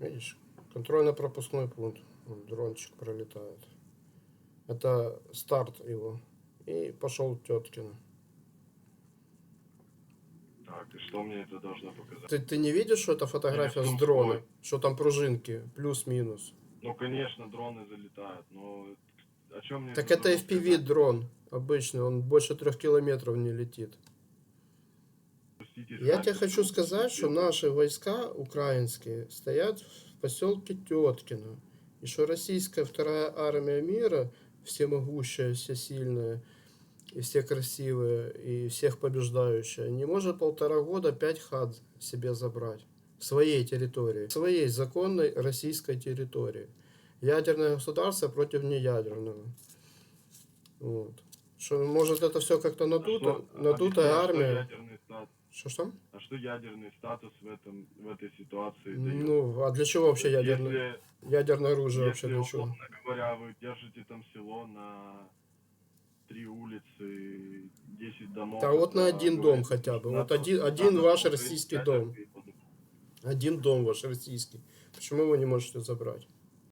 Видишь, контрольно-пропускной пункт. Дрончик пролетает. Это старт его. И пошел Теткин. Так, и что мне это должно показать? Ты, ты не видишь, что это фотография с дрона? Что там пружинки, плюс-минус. Ну, конечно, дроны залетают, но о чем мне Так это должно FPV сказать? дрон обычный, он больше трех километров не летит. Я тебе хочу сказать, что наши войска украинские стоят в поселке Теткино. И что российская вторая армия мира, всемогущая, всесильная, и все красивые, и всех побеждающая, не может полтора года пять хат себе забрать. Своей территории. Своей законной российской территории. Ядерное государство против неядерного. Вот. Что, может, это все как-то А надуто, что- надутая армия. Что Что а что ядерный статус в, этом, в этой ситуации дает? Ну, а для чего вообще ядерное, Если, ядерное оружие вообще если для чего? условно говоря, вы держите там село на три улицы, 10 домов. Да вот на один дом хотя бы. Вот один, один ваш российский дом. Один дом ваш российский. Почему вы не можете забрать?